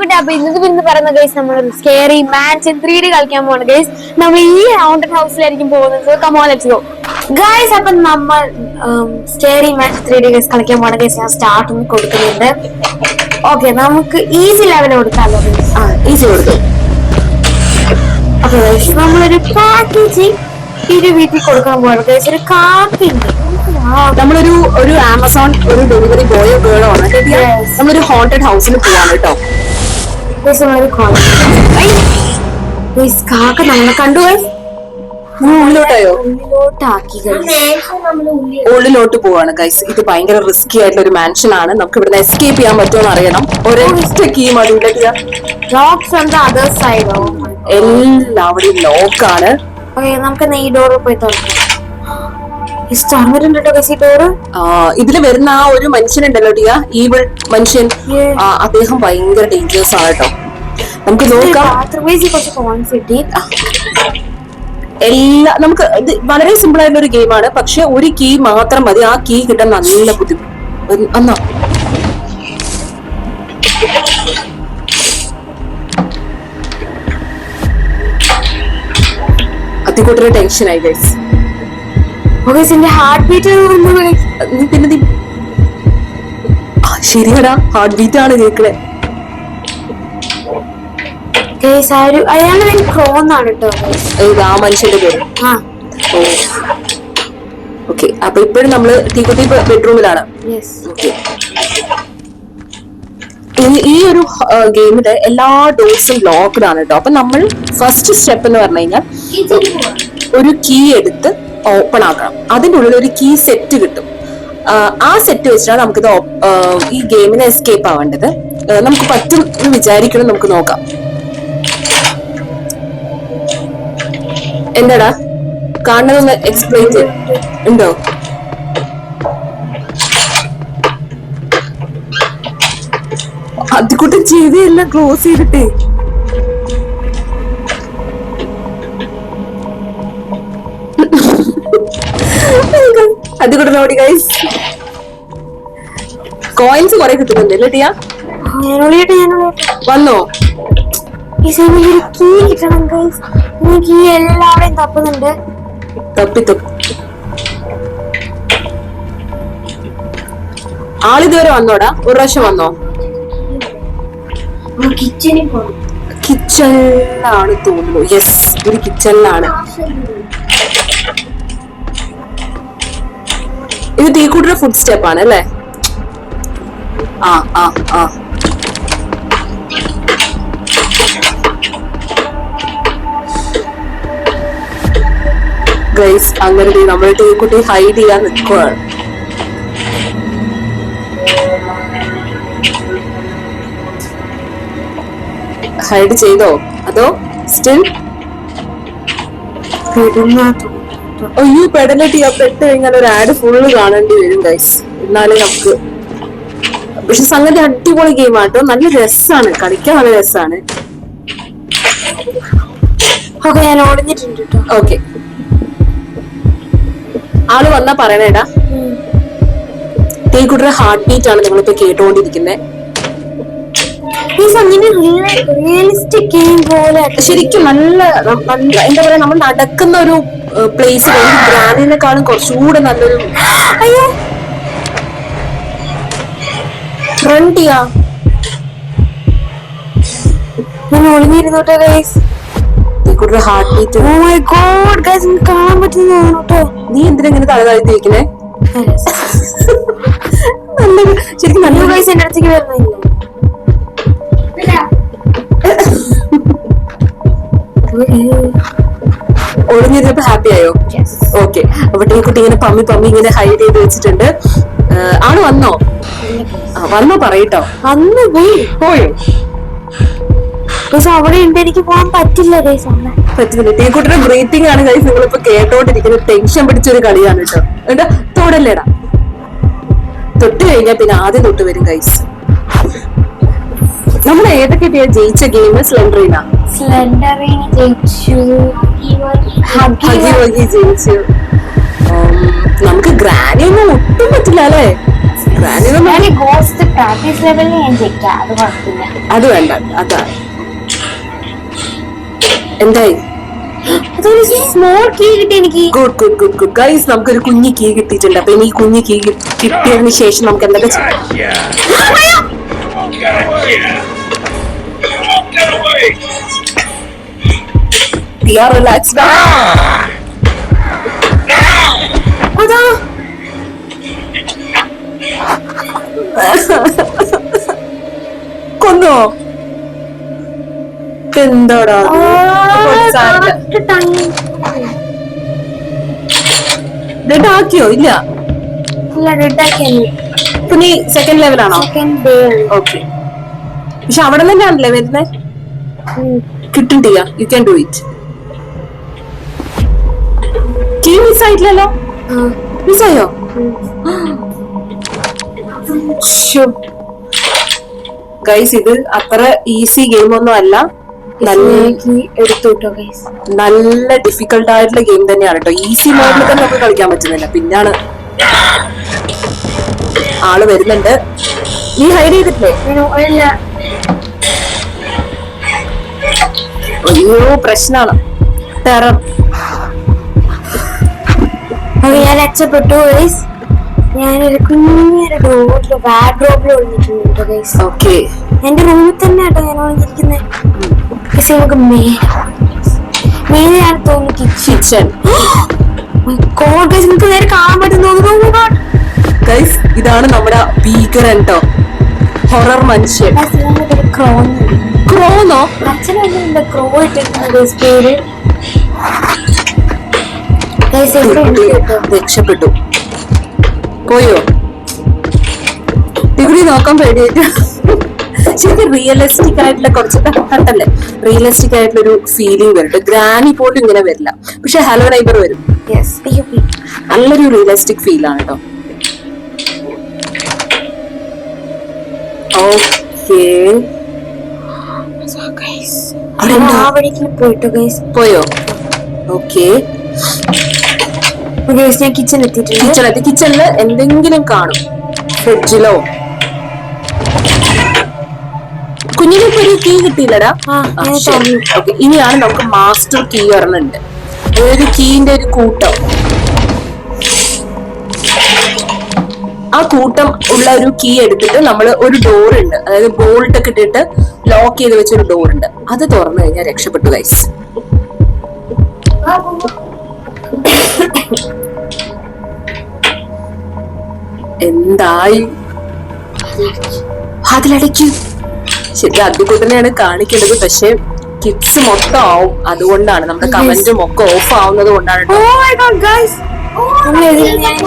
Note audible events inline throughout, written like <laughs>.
കുട്ടി അപ്പൊ ഇന്നത്തെ പിന്നെ പറയുന്ന ഗൈസ് നമ്മൾ സ്കേറി മാൻഷൻ ത്രീ ഡി കളിക്കാൻ പോവാണ്. ഗൈസ് നമ്മൾ ഈ ഹൗണ്ടഡ് ഹൗസിലായിരിക്കും പോകുന്നത്. കമോൺ ലെറ്റ്സ് ഗോ ഗൈസ് അപ്പൊ നമ്മൾ scary match three D guys കളിക്കാൻ പോവാണ്. ഗൈസ് ഞാൻ സ്റ്റാർട്ട് ഒന്ന് കൊടുക്കുന്നുണ്ട്. ഓക്കെ നമുക്ക് ഈസി ലെവൽ കൊടുക്കാമല്ലോ ആ ഈസി കൊടുക്കും. ഓക്കെ ഗൈസ് നമ്മളൊരു പാക്കേജ് ഒരു വീട്ടിൽ കൊടുക്കാൻ പോകണം ഗൈസ് ഒരു കാർട്ടുണ്ട് നമ്മളൊരു ഒരു ആമസോൺ ഒരു ഡെലിവറി ബോയോ ഗേളോ ആണ്. നമ്മളൊരു ഹോണ്ടഡ് ഹൗസിൽ പോവാണ് കേട്ടോ. കാക്ക നമ്മളെ കണ്ടു ഗൈസ് ഉള്ളിലോട്ടായോ? ഉള്ളിലോട്ടാക്കി ഗൈസ് ഉള്ളിലോട്ട് പോവാണ് ഗൈസ് ഇത് ഭയങ്കര റിസ്കി ആയിട്ടുള്ള ഒരു മാൻഷൻ ആണ്. നമുക്ക് ഇവിടുന്ന് എസ്കേപ്പ് ചെയ്യാൻ പറ്റുമോ എന്ന് അറിയണം. ഒരൊറ്റ കീ മതി സൈഡ് എല്ലാവരും ലോക്കാണ് ഓക്കെ നമുക്ക് ഈ ഡോർ പോയി തുറക്കാം. തുറന്നിട്ടുണ്ട് ഡോറ് ഇതിൽ വരുന്ന ആ ഒരു മനുഷ്യനുണ്ടല്ലോ ടിയ ഈവിൾ മനുഷ്യൻ. അദ്ദേഹം ഭയങ്കര ഡേഞ്ചേഴ്സ് ആണ് കേട്ടോ നമുക്ക് നോക്കാം. എല്ലാ നമുക്ക് ഇത് വളരെ സിമ്പിൾ ആയിട്ടുള്ള ഒരു ഗെയിമാണ് പക്ഷെ ഒരു കീ മാത്രം മതി. ആ കീ കിട്ടാൻ നല്ല ബുദ്ധിമുട്ട് എന്നാ അതിക്കൂട്ടൊരു ആയി ഗൈസ് എന്റെ ഹാർട്ട് ബീറ്റ് പിന്നെ നീ ശരിയാടാ ഹാർട്ട് ബീറ്റ് ആണ് കേക്കണേ ആ അയാളുടെ പേര് ക്രോന്നാണ് കേട്ടോ ആ മനുഷ്യന്റെ പേര്. ആ. ഓ ഓക്കെ അപ്പൊ ഇപ്പോഴും നമ്മൾ തീക്കുട്ടി ബെഡ്റൂമിലാണ്. ഈ ഒരു ഗെയിമിൽ എല്ലാ ഡോർസും ലോക്ക്ഡ് ആണ് കേട്ടോ അപ്പൊ നമ്മൾ ഫസ്റ്റ് സ്റ്റെപ്പ് എന്ന് പറഞ്ഞു കഴിഞ്ഞാൽ ഒരു കീ എടുത്ത് ഓപ്പൺ ആക്കണം. അതിന്റെ ഉള്ളിൽ ഒരു കീ സെറ്റ് കിട്ടും. ആ, സെറ്റ് വെച്ചിട്ടാണ് നമുക്കിത് ഈ ഗെയിമിനെ എസ്കേപ്പ് ആവേണ്ടത്. നമുക്ക് പറ്റും എന്ന് വിചാരിക്കണം നമുക്ക് നോക്കാം. എന്താടാ? കാണുന്നതൊന്ന് എക്സ്പ്ലെയിൻ ചെയ്യും ഉണ്ടോ? അതിക്കൂട്ടം ചെയ്തേ ക്ലോസ് ചെയ്തിട്ടേ. അതുകൂടെ നോടി ഗൈസ് കോയിൻസ് കുറെ കിട്ടുന്നുണ്ട് അല്ലേ ടിയ? വന്നോ? ഈ സമയം ഒരു കീ കിട്ടണം ഗൈസ് ഈ കീ എല്ലാവരെയും തപ്പുന്നുണ്ട്. തപ്പി തപ്പി. ആളിതുവരെ വന്നോടാ? ഒരു പ്രാവശ്യം വന്നോ? കിച്ചണിലാണ് തോന്നുന്നു. യെസ് ഒരു കിച്ചണിലാണ് ഇത് തീക്കൂട്ടിന്റെ ഫുഡ് സ്റ്റെപ്പ് ആണ് അല്ലേ? ആ ആ ആ. ഗൈസ് അങ്ങനെ നമ്മൾ നമ്മുടെ ടീക്കുട്ടി ഹൈഡ് ചെയ്യാൻ നിൽക്കുകയാണ് ഹൈഡ് ചെയ്തോ? അതോ സ്റ്റിൽ അയ്യോ പെടലിട്ട് ഞാൻ പെട്ട് കഴിഞ്ഞാൽ ഒരു ആഡ് ഫുള്ള് കാണേണ്ടി വരും ഗൈസ് എന്നാലേ നമുക്ക്. പക്ഷെ സംഗതി അടിപൊളി ഗെയിം ആട്ടോ നല്ല രസാണ്. കളിക്കാൻ നല്ല രസാണ്. ഓക്കെ ഞാൻ ഓടിഞ്ഞിട്ടുണ്ട് കേട്ടോ. ഓക്കെ ആൾ വന്നാ പറയണേടാ. ടീക്കുട്ടിയുടെ ഹാർട്ട് ബീറ്റ് ആണ് നിങ്ങളിപ്പോ കേട്ടുകൊണ്ടിരിക്കുന്നത് ശരിക്കും നല്ല നല്ല എന്താ പറയാ നമ്മൾ നടക്കുന്ന ഒരു പ്ലേസ് ഗ്രാനിനെക്കാളും കുറച്ചുകൂടെ നല്ലൊരു അയ്യോ. ഫ്രണ്ടിയാ ഞാൻ ഒളിഞ്ഞിരുന്നോട്ടെ guys ടീക്കുട്ടിയുടെ heart beat oh my god guys എനിക്ക് കാണാൻ പറ്റുന്നതാണ് കേട്ടോ നീ എന്തിനാ ഇങ്ങനെ തല താഴ്ത്തി വെക്കുന്നേ <laughs> നല്ലൊരു ശരിക്കും നല്ല ഗൈസ് അടുത്തേക്ക് വരുന്നില്ല. ഒളിഞ്ഞിരുന്നപ്പോ ഹാപ്പി ആയോ? ഓക്കെ അപ്പൊ ടീക്കുട്ടി ഇങ്ങനെ പമ്മി പമ്മി ഇങ്ങനെ ഹൈഡ് ചെയ്ത് വെച്ചിട്ടുണ്ട്. ആണ് വന്നോ? വന്നോ പറയട്ടോ. അന്ന് പോയി. പോയോ? അവിടെ ഉണ്ട് എനിക്ക് പോകാൻ പറ്റില്ല പറ്റില്ല. ടീക്കുട്ടിയുടെ ബ്രീത്തിങ് ആണ് കൈസ് നിങ്ങളിപ്പോ കേട്ടോണ്ടിരിക്കുന്നത് ടെൻഷൻ പിടിച്ചൊരു കളിയാണ് കേട്ടോ. എന്താ തൊടല്ലേടാ. തൊട്ട് കഴിഞ്ഞാൽ പിന്നെ ആദ്യം തൊട്ട് വരും കൈസ് നമ്മൾ ഏതൊക്കെ ജയിച്ച ഗെയിം സ്ലെൻഡറീന സ്ലെൻഡറീന ജയിച്ചു. ഹഗി വഗി ജയിച്ചു. നമുക്ക് ഗ്രാനി ഒന്നും ഒട്ടും പറ്റില്ല അല്ലേ? ഗ്രാനി ഗോസ്റ്റ് പ്രാക്ടീസ് ലെവലിൽ ഞാൻ ജയിക്കാം. അത് കുഴപ്പമില്ല. അത് വേണ്ട അതാ. എന്തായി? അതൊരു സ്മോൾ കീ കിട്ടി എനിക്ക്. Good good good good guys നമുക്കൊരു കുഞ്ഞു കീ കിട്ടിയിട്ടുണ്ട്. അപ്പൊ ഇനി ഈ കുഞ്ഞു കീ കിട്ടിയതിന് ശേഷം നമുക്ക് എന്തൊക്കെ ചെയ്യാം? <laughs> Gotcha! Get away! റിലാക്സ്ഡ് അതാ കൊന്നോ? എന്താടാ ഡെഡ് ആക്കിയോ ഇല്ല. ഇപ്പൊ നീ സെക്കൻഡ് ലെവലാണോ ഓക്കെ പക്ഷെ അവിടെ തന്നെയാണല്ലേ വരുന്നേ ടിയ യു ക്യാൻ ഡു ഇറ്റ് ടീ മിസ് ആയിട്ടില്ലല്ലോ മിസ്സായോ ഗൈസ് ഇത് അത്ര ഈസി ഗെയിം ഒന്നും അല്ല. നല്ല ഡിഫിക്കൽട്ട് ആയിട്ടുള്ള ഗെയിം തന്നെയാണ് കേട്ടോ ഈസി മോഡിൽ തന്നെ നമുക്ക് കളിക്കാൻ പറ്റുന്നില്ല. പിന്നാണ് ആൾ വരുന്നുണ്ട്. നീ ഹൈഡ് ചെയ്തിട്ടില്ലേ? അയ്യോ പ്രശ്നമാണ് ടെറർ ഞാൻ രക്ഷപ്പെട്ടു ഗൈസ് ഞാനൊരു കുഞ്ഞൊരു ഡോറിൽ വാഡ്രോബിൽ ഒളിഞ്ഞിട്ടുണ്ട് ഗൈസ് ഓക്കെ എന്റെ റൂമിൽ തന്നെ ഞാൻ ഒളിഞ്ഞിരിക്കുന്നത് പക്ഷെ നമുക്ക് മേലെ മേലെയാണ് തോന്നുന്നു കിച്ചൺ ഗൈസ് നിങ്ങൾക്ക് നേരെ കാണാൻ പറ്റുന്നു ഗൈസ് ഇതാണ് നമ്മുടെ ഭീകരൻ കേട്ടോ ഹൊറർ മനുഷ്യൻ. ക്രോൺ ക്രോന്നോ? അച്ഛനെന്താ ക്രോ ഇട്ടിരിക്കുന്നത് പേര് രക്ഷപ്പെട്ടു. പോയോ? ഡിഗ്രി നോക്കാൻ പേടിയായിട്ട് ശരിക്കും റിയലിസ്റ്റിക് ആയിട്ടുള്ള കുറച്ച് കണ്ടല്ലേ? റിയലിസ്റ്റിക് ആയിട്ടുള്ള ഒരു ഫീലിംഗ് വരും ഗ്രാനി പോലും ഇങ്ങനെ വരില്ല. പക്ഷെ ഹലോ നൈബർ വരും. നല്ലൊരു റിയലിസ്റ്റിക് ഫീൽ ആണ് കേട്ടോ. ഓക്കേ ആ വഴിക്ക് പോയിട്ടോ ഗൈസ് പോയോ? ഓക്കെ ഗൈസ് ഞാൻ കിച്ചൺ എത്തിയിട്ടുണ്ട്. കിച്ചണിൽ എന്തെങ്കിലും കാണും. ഫ്രിഡ്ജിലോ കുഞ്ഞിന് ഇപ്പൊ ഒരു കീ കിട്ടിയില്ലടാ. ഓക്കെ ഇനിയാണ് നമുക്ക് മാസ്റ്റർ കീ ഒരെണ്ണുണ്ട്. ഒരു കീന്റെ ഒരു കൂട്ടം? ആ കൂട്ടം ഉള്ള ഒരു കീ എടുത്തിട്ട് നമ്മൾ ഒരു ഡോർ ഉണ്ട്. അതായത് ബോൾട്ട് ഒക്കെ ഇട്ടിട്ട് ലോക്ക് ചെയ്ത് വെച്ച ഒരു ഡോർ ഉണ്ട്. അത് തുറന്നു കഴിഞ്ഞാൽ രക്ഷപ്പെട്ടു ഗൈസ് എന്തായി? അതിലടയ്ക്ക് ശരി അതുകൂട്ടനെയാണ് കാണിക്കേണ്ടത്. പക്ഷെ കിഡ്സ് മൊത്തം ആവും. അതുകൊണ്ടാണ് നമ്മുടെ കമന്റും ഒക്കെ ഓഫ് ആവുന്നത് കൊണ്ടാണ് ഞാൻ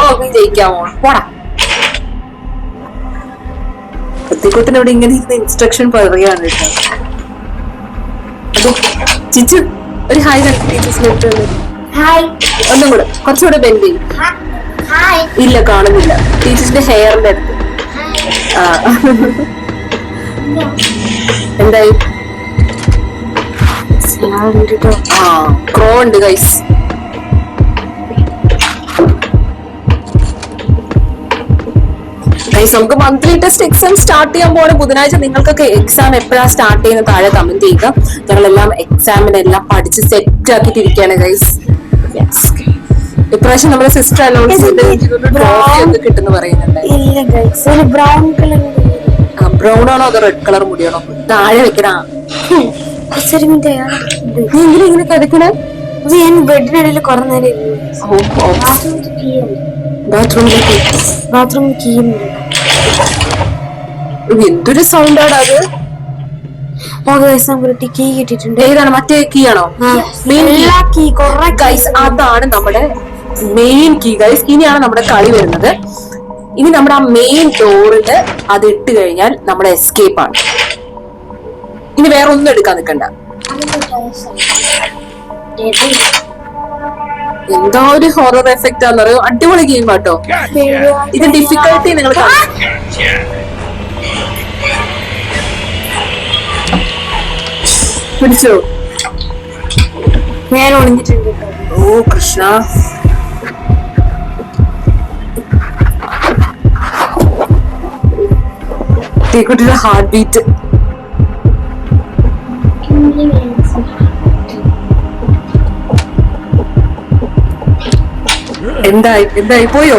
ഓ, ജയിക്കാമോ പോടാ. പത്തിക്കുട്ടൻ അവിടെ ഇങ്ങനെ ഇരുന്ന് ഇൻസ്ട്രക്ഷൻ പറയാണ് കേട്ടോ. അതെ ചിച്ചു ഒരു ഹായ് ടീച്ചേഴ്സിന് ഹായ് ഒന്നും കൂടെ കുറച്ചുകൂടെ ബെൻഡ് ചെയ്യും. ഇല്ല കാണുന്നില്ല. ടീച്ചേഴ്സിന്റെ ഹെയറിന്റെ അടുത്ത്. ആ. എന്തായി? ആ ക്രോ ഉണ്ട് ഗൈസ് ഗൈസ് നമുക്ക് മന്ത്ലി ടെസ്റ്റ് എക്സാം സ്റ്റാർട്ട് ചെയ്യാൻ പോണ ബുധനാഴ്ച നിങ്ങൾക്കൊക്കെ എക്സാം എപ്പോഴാണ് സ്റ്റാർട്ട് ചെയ്യുന്ന താഴെ കമന്റ് ചെയ്യുക. ഞങ്ങളെല്ലാം എക്സാമിനെല്ലാം പഠിച്ച് സെറ്റ് ആക്കിയിട്ടിരിക്കുകയാണ് ഗൈസ് ഇപ്രാവശ്യം നമ്മുടെ സിസ്റ്റർ അനൗൺസ് ചെയ്ത് കിട്ടുന്ന പറയുന്നുണ്ട്. ബ്രൗൺ കളർ ബ്രൗൺ ആണോ അതോ റെഡ് കളർ മുടിയാണോ? താഴെ വെക്കണ. കുറച്ചൊരു മിനിറ്റ് നീ എന്തിനാ ഇങ്ങനെ കിടക്കണേ അത് ഞാൻ ബെഡിനിടയിൽ കുറെ നേരം ബാത്റൂമിലേക്ക് ബാത്റൂമിൽ കീ എന്തൊരു സൗണ്ടാണ് അത്? കീ കിട്ടിയിട്ടുണ്ട്. ഏതാണ്? മറ്റേ കീ ആണോ? എല്ലാ കീ കുറെ ഗൈസ് അതാണ് നമ്മുടെ മെയിൻ കീ ഗൈസ് ഇനിയാണ് നമ്മുടെ കളി വരുന്നത്. ഇനി നമ്മുടെ ആ മെയിൻ ഡോറിൽ അത് ഇട്ട് കഴിഞ്ഞാൽ നമ്മുടെ എസ്കേപ്പ് ആണ്. ഇനി വേറെ ഒന്നും എടുക്കാൻ നിൽക്കണ്ട. എന്താ ഒരു ഹൊറർ എഫക്റ്റ് ആണെന്ന് പറയും അടിപൊളി ഗെയിം ആട്ടോ. ഇത് ഡിഫിക്കൽട്ടി നിങ്ങൾ. പിടിച്ചോ. ഞാൻ ഒളിഞ്ഞിട്ടുണ്ട് ഓ കൃഷ്ണ. തീക്കുട്ടിയുടെ ഹാർട്ട് ബീറ്റ് എന്തായി എന്തായി പോയോ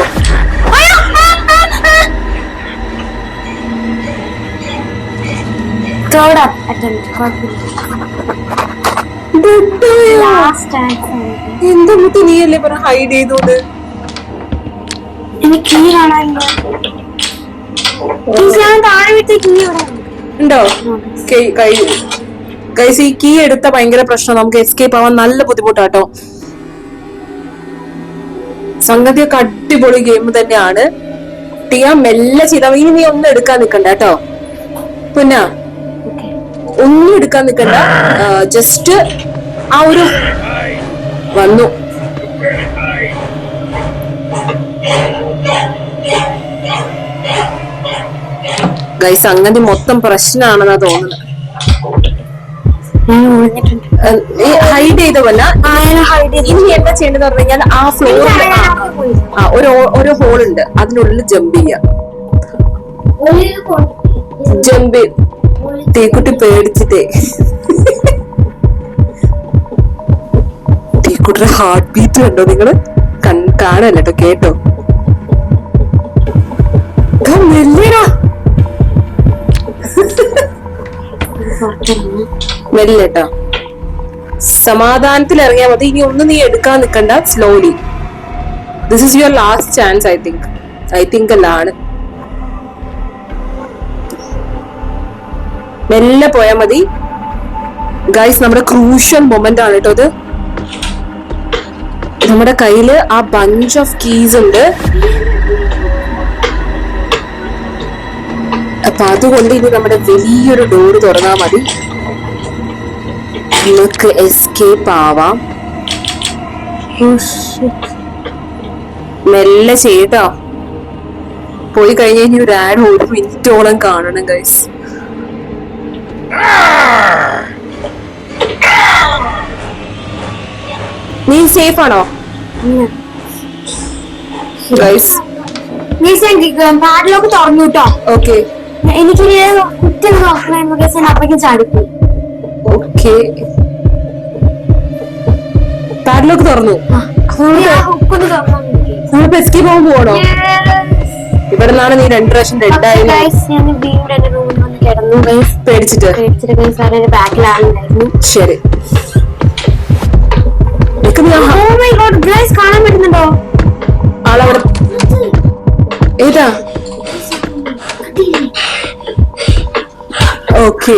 ലാസ്റ്റ് ചാൻസ് എന്താ മുത്ത് നീയല്ലേ പറ ഹൈഡ് ചെയ്തോണ്ട് എനിക്ക് കീ കാണാനില്ല കൈ കീ ഉണ്ട്. ഉണ്ടോ? ഈ കീ എടുത്ത ഭയങ്കര പ്രശ്നം. നമുക്ക് എസ്കേപ്പ് ആവാൻ നല്ല ബുദ്ധിമുട്ടാട്ടോ. സംഗതിയൊക്കെ അടിപൊളി ഗെയിം തന്നെയാണ്. ടിയ മെല്ലെ ചെയ്ത. ഇനി നീ ഒന്നും എടുക്കാൻ നിക്കണ്ട കേട്ടോ. പിന്നെ ഒന്നും എടുക്കാൻ നിക്കണ്ട. ജസ്റ്റ് ആ ഒരു വന്നു. ഗൈസ് സംഗതി മൊത്തം പ്രശ്നമാണെന്നാ തോന്നുന്നത്. ഹൈഡ് ചെയ്തവല്ല hide ചെയ്തു. ഇനി എന്താ ചെയ്യേണ്ടത് പറഞ്ഞു കഴിഞ്ഞാൽ ആ ഫ്ലോറിൽ ഒരു ഒരു ഹോൾ ഉണ്ട്. അതിനുള്ളിൽ ജമ്പ് ചെയ്യാം. ജമ്പ് തീക്കുട്ടി പേടിച്ചിട്ടേ. തീക്കുട്ടിയുടെ ഹാർട്ട് ബീറ്റ് കണ്ടോ നിങ്ങൾ? കാണല്ലോ കേട്ടോ? മെല്ലെടാ. മെല്ലെട്ടോ സമാധാനത്തിൽ ഇറങ്ങിയാൽ മതി. ഇനി ഒന്നും നീ എടുക്കാൻ നിൽക്കണ്ട slowly this is your last chance I think I think അല്ലാണ്. മെല്ലെ പോയാൽ മതി. ഗൈസ് നമ്മുടെ ക്രൂഷ്യൽ മൊമെന്റ് ആണ് കേട്ടോ ഇത്. നമ്മുടെ കയ്യിൽ ആ ബഞ്ച് ഓഫ് കീസ് ഉണ്ട്. അപ്പൊ അതുകൊണ്ട് ഇനി നമ്മുടെ വലിയൊരു ഡോറ് തുറന്നാൽ മതി. നമുക്ക് എസ്കേപ്പ് ആവാം. മെല്ലെ ചെയ്യട്ടോ. പോയി കഴിഞ്ഞ് കഴിഞ്ഞ ഒരു ആഡ് ഒരു മിനിറ്റോളം കാണണം ഗൈസ് നീ സേഫ് ആണോ? ഗൈസ് പാട്ടിലൊക്കെ തുറന്നു കേട്ടോ. ഓക്കെ എനിക്ക് കുറ്റി അപ്പഴേക്കും ചാടിപ്പോയി. ഓക്കെ. പാഡ്ലോക്ക് തുറന്നു. നമ്മളിപ്പോ എസ്കേപ്പ് ആവാൻ പോവാണോ? ഇവിടെ നിന്നാണ് നീ രണ്ടു പ്രാവശ്യം ഡെഡ് ആയി പേടിച്ചിട്ട്. ശരി. ഗൈസ് കാണാൻ പറ്റുന്നുണ്ടോ? ആളവിടെ ഏതാ? ഓക്കെ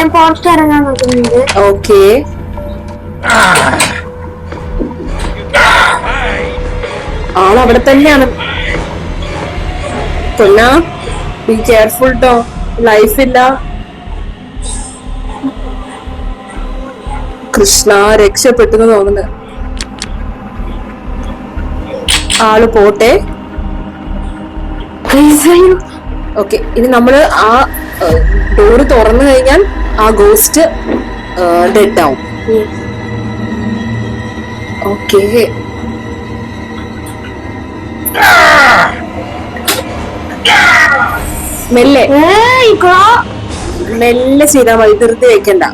ഞാൻ പുറത്ത് ഇറങ്ങാൻ നോക്കുന്നുണ്ട്. ഓക്കെ ആളവിടെ തന്നെയാണ്. പൊന്നാ ബി കെയർഫുൾ ട്ടോ. ലൈഫില്ല കൃഷ്ണ രക്ഷപ്പെട്ടെന്ന് തോന്നുന്നു. ആൾ പോട്ടെ. ഓക്കെ ഇനി നമ്മൾ ആ ഡോറ് തുറന്നു കഴിഞ്ഞാൽ ആ ഗോസ്റ്റ് ഡെഡ് ആവും. ഓക്കെ മെല്ലെ. മെല്ലെ ചെയ്താൽ മതി ധൃതി വെക്കണ്ട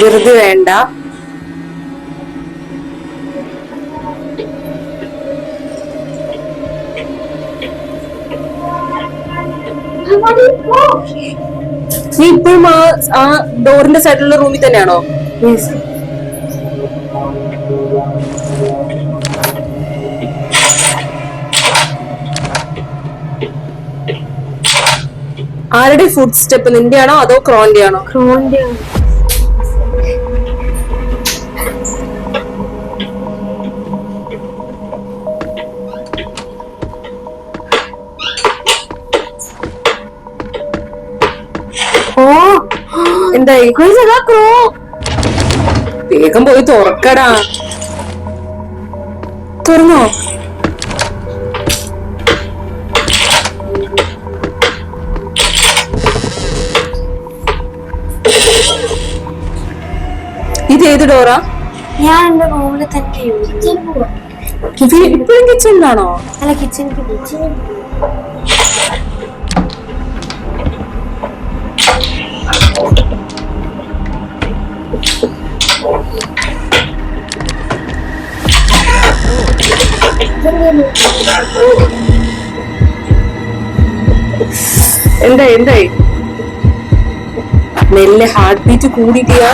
ധൃതി വേണ്ട. നീ ഇപ്പോഴും ആ ആ ഡോറിന്റെ സൈഡിലുള്ള റൂമിൽ തന്നെയാണോ? ആരുടെ ഫുഡ് സ്റ്റെപ്പ് നിന്റെ ആണോ അതോ ക്രോന്റെ ആണോ ക്രോന്റെ ഓ വൈകും സഖാക്രോ വേഗം പോയി തുറക്കടാ. തുറന്നോ? ഇത് ഏത് ഡോറാ? ഞാൻ എന്റെ റൂമിൽ തന്നെ യൂസ് കിച്ചൺ കിച്ചണിലാണോ അല്ല കിച്ചൺ കിച്ചണിൽ എന്തായി എന്തായി? മെല്ലെ ഹാർട്ട് ബീറ്റ് കൂടിയിട്ടിയാ?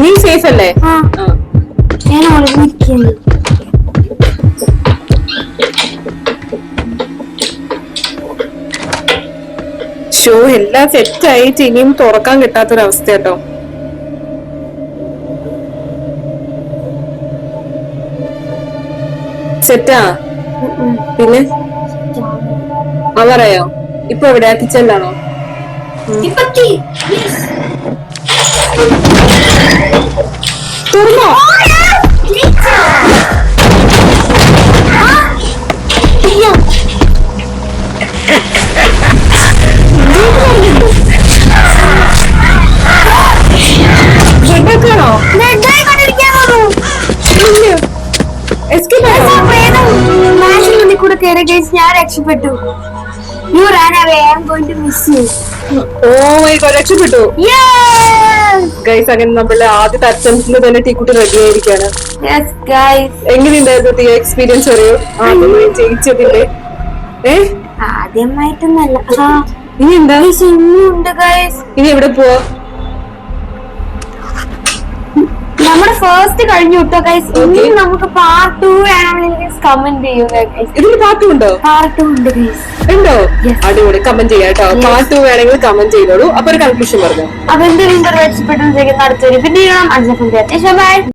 നീ സേഫ് അല്ലേ. ഞാൻ ഷോ എല്ലാം സെറ്റ് ആയിട്ട് ഇനിയും തുറക്കാൻ കിട്ടാത്തൊരവസ്ഥ കേട്ടോ സെറ്റാ? പിന്നെ? അവറയോ ഇപ്പൊ എവിടെയാ? കിച്ചണിലാണോ? രക്ഷപ്പെട്ടു. You ran away I am going to miss you oh my god രക്ഷപ്പെട്ടു ഗൈസ് അങ്ങനെ നമ്മളെ ആദ്യത്തെ അറ്റംപ്റ്റിൽ തന്നെ ടീക്കുട്ടി റെഡി ആയിരിക്കാണ്. എങ്ങനെയുണ്ടായിരുന്നു ടീ എക്സ്പീരിയൻസ് അറിയോ? ആദ്യമായി ജയിച്ചതിന്റെ? ഏ? ആദ്യമായിട്ടൊന്നല്ല. ഇനി എന്താ ഇനി എവിടെ പോവാ? നമ്മുടെ ഫസ്റ്റ് കഴിഞ്ഞു കേട്ടോ ഗൈസ് ഇനി നമുക്ക് പാർട്ട് ടു വേണമെങ്കിൽ കമന്റ് ചെയ്യുക ഇതിന് പാർട്ട് ടു ഉണ്ട്? ഗൈസ് ഉണ്ടോ Yes. അടിപൊളി. കമന്റ് ചെയ്യാം കേട്ടോ Yes. പാട്ട് വേണമെങ്കിൽ കമന്റ് ചെയ്തോളൂ. അപ്പൊ ഒരു കൺക്ലൂഷൻ പറഞ്ഞു? അപ്പൊ എന്തെങ്കിലും അടുത്തൊരു പിന്നെ അടുത്ത ബൈ